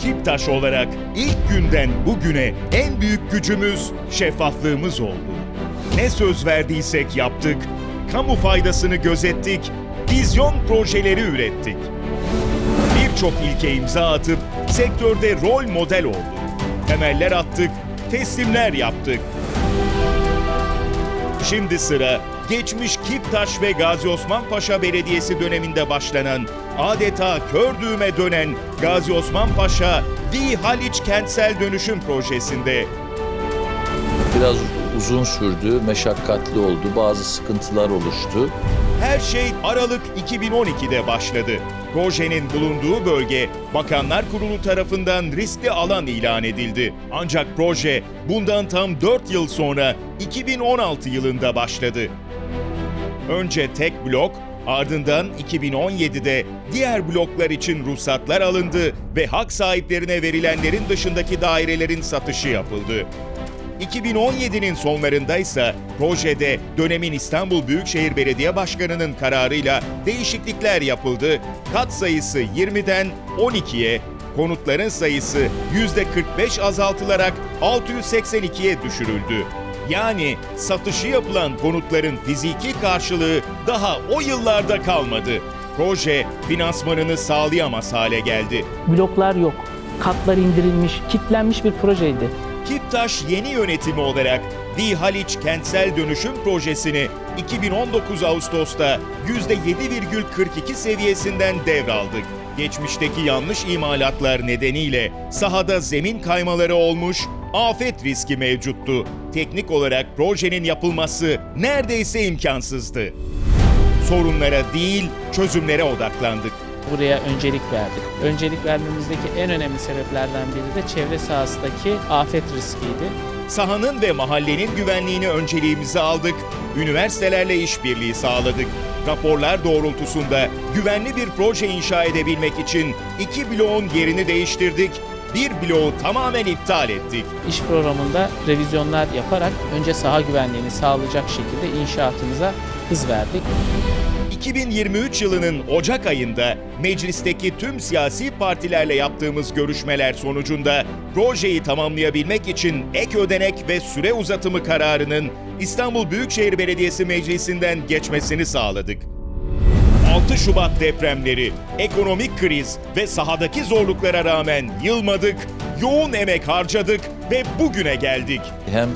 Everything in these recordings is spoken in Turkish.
Kiptaş olarak ilk günden bugüne en büyük gücümüz şeffaflığımız oldu. Ne söz verdiysek yaptık, kamu faydasını gözettik, vizyon projeleri ürettik. Birçok ilke imza atıp sektörde rol model olduk. Temeller attık, teslimler yaptık. Şimdi sıra geçmiş Kiptaş ve Gazi Osman Paşa Belediyesi döneminde başlanan adeta kör düğüme dönen Gazi Osman Paşa Di Haliç Kentsel Dönüşüm Projesi'nde. Biraz uzun sürdü, meşakkatli oldu, bazı sıkıntılar oluştu. Her şey Aralık 2012'de başladı. Projenin bulunduğu bölge Bakanlar Kurulu tarafından riskli alan ilan edildi. Ancak proje bundan tam 4 yıl sonra 2016 yılında başladı. Önce tek blok, ardından 2017'de diğer bloklar için ruhsatlar alındı ve hak sahiplerine verilenlerin dışındaki dairelerin satışı yapıldı. 2017'nin sonlarında ise projede dönemin İstanbul Büyükşehir Belediye Başkanı'nın kararıyla değişiklikler yapıldı. Kat sayısı 20'den 12'ye, konutların sayısı %45 azaltılarak 682'ye düşürüldü. Yani satışı yapılan konutların fiziki karşılığı daha o yıllarda kalmadı. Proje finansmanını sağlayamaz hale geldi. bloklar yok. Katlar indirilmiş, kitlenmiş bir projeydi. Kiptaş yeni yönetimi olarak Di Haliç Kentsel Dönüşüm Projesi'ni 2019 Ağustos'ta %7,42 seviyesinden devraldık. Geçmişteki yanlış imalatlar nedeniyle sahada zemin kaymaları olmuş, afet riski mevcuttu. Teknik olarak projenin yapılması neredeyse imkansızdı. Sorunlara değil, çözümlere odaklandık. Buraya öncelik verdik. Öncelik vermemizdeki en önemli sebeplerden biri de çevre sahasındaki afet riskiydi. sahanın ve mahallenin güvenliğini önceliğimize aldık, üniversitelerle işbirliği sağladık. Raporlar doğrultusunda güvenli bir proje inşa edebilmek için iki bloğun yerini değiştirdik, bir bloğu tamamen iptal ettik. İş programında revizyonlar yaparak önce saha güvenliğini sağlayacak şekilde inşaatımıza hız verdik. 2023 yılının Ocak ayında meclisteki tüm siyasi partilerle yaptığımız görüşmeler sonucunda projeyi tamamlayabilmek için ek ödenek ve süre uzatımı kararının İstanbul Büyükşehir Belediyesi Meclisi'nden geçmesini sağladık. 6 Şubat depremleri, ekonomik kriz ve sahadaki zorluklara rağmen yılmadık, yoğun emek harcadık ve bugüne geldik. Hem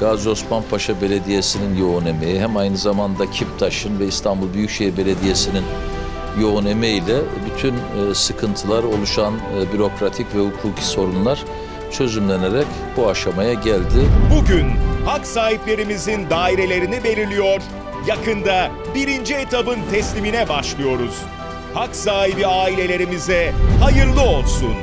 Gazi Osman Paşa Belediyesi'nin yoğun emeği hem aynı zamanda Kiptaş'ın ve İstanbul Büyükşehir Belediyesi'nin yoğun emeğiyle bütün e, sıkıntılar, oluşan e, bürokratik ve hukuki sorunlar çözümlenerek bu aşamaya geldi. Bugün hak sahiplerimizin dairelerini belirliyor, yakında birinci etabın teslimine başlıyoruz. Hak sahibi ailelerimize hayırlı olsun.